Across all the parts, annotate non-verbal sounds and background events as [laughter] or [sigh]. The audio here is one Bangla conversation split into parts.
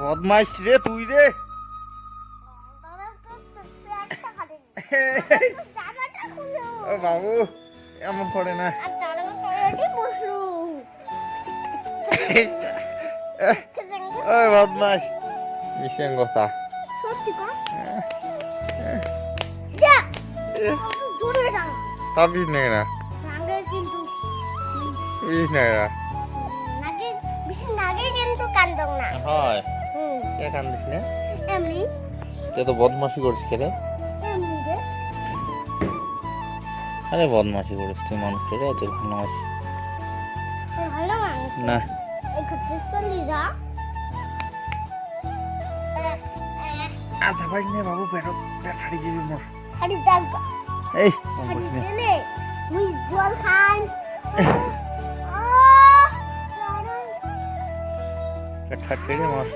বদমাইশ রে তুই রে। ও বাবু এমন করে না। [laughs] ওই মিশিং কথা। তাবিজ নেই না। নাগে নেই না। নাগে নাগে কিন্তু কান্দং না। হয়। কে কান্দিস না এমনি। তুই তো বদমাশি করিস কে রে? এমনি রে আরে বদমাশি করিস তুই মানুষকে রে তুই ভালোবাসি। তোর ভালো মানুষ? না। আচ্ছা ভাই নে বাবু পেট পেট ফাটি যাবি মোর খালি দাগ এই খালি দিলে? মুই জল খাই। পেট রে মোর।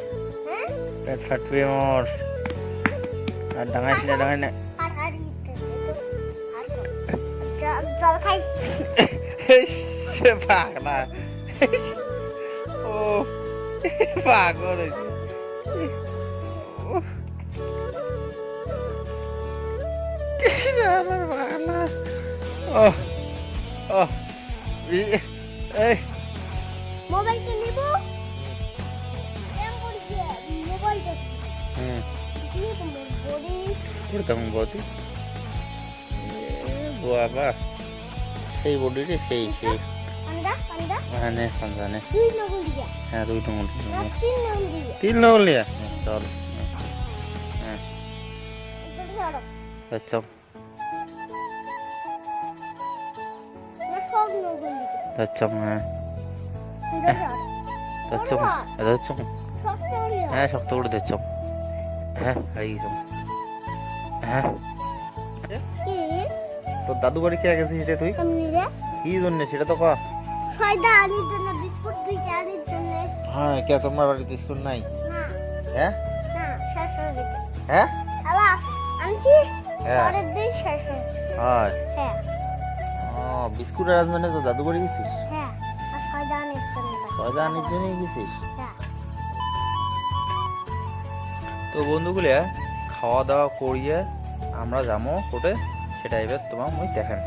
পেট ফাটবে মোর আর ডাঙাইস না ডাঙাই না পাগলা ও পাগল আমার করতাম বডি বাবা সেই বডি রে সেই সেই পান্ডা পান্ডা হ্যাঁ নে সন্ধানে দুই নগল দিয়া হ্যাঁ দুই টুমুল না তিন নগল দিয়া তিন নগলিয়া চল হ্যাঁ এটা ধরো আচ্ছা না সব নগল দিয়া আচ্ছা হ্যাঁ এটা ধরো আচ্ছা আচ্ছা সব নগল হ্যাঁ শক্ত করে দিচ্ছ হ্যাঁ হারিয়ে গেছ হ্যাঁ। তোর দাদু বাড়ি কে গেছিস রে তুই? কি জন্য সেটা তো ক। ছয়টা আনির জন্য বিস্কুট দুইটা আনির জন্য। হ্যাঁ কে তোমার বাড়িতে স্কুল নাই? না। হ্যাঁ? হয়ে হ্যাঁ? আবার আনছি হ্যাঁ। পরের দিন শেষ হয় হ্যাঁ। ও বিস্কুট আর মানে তো দাদু বাড়ি গেছিস? হ্যাঁ আর ছয়টা আনির জন্যই গেছিস? হ্যাঁ। তো বন্ধুগুলো খাওয়া দাওয়া করিয়ে আমরা যাব কোটে সেটা এবার তোমার মুই দেখেন।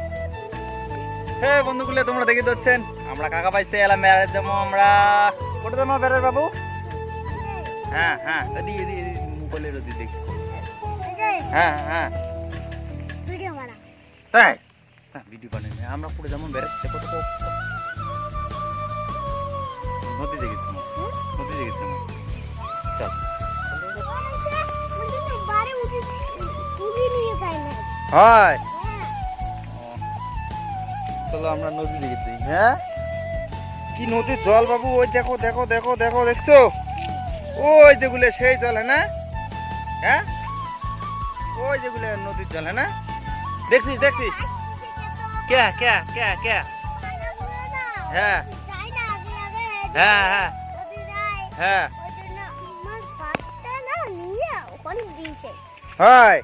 হ্যাঁ বন্ধুগুলো, তোমরা দেখে দিচ্ছেন আমরা কাকা পাইতে এলাম বেড়াতে যাব আমরা। কোটে যাব বেড়ার বাবু? হ্যাঁ হ্যাঁ এদি এদি মোবাইলের ওদি দেখি। হ্যাঁ হ্যাঁ। তাই? হ্যাঁ ভিডিও বানাই। আমরা কোটে যাব বেড়াতে কত নদী দেখি যাব হুম? নদী দেখি যাব চল। হয়। চলো আমরা নদী দিকে যাই হ্যাঁ? কি নদীর জল বাবু? ওই দেখো দেখো দেখো দেখো দেখছ? ওই যেগুলো সেই জল হ্যাঁ না? হ্যাঁ? ওই যেগুলো নদীর জল হ্যাঁ না? দেখছিস দেখছিস? কে কে কে কে হ্যাঁ। হ্যাঁ হ্যাঁ। হ্যাঁ। হয়।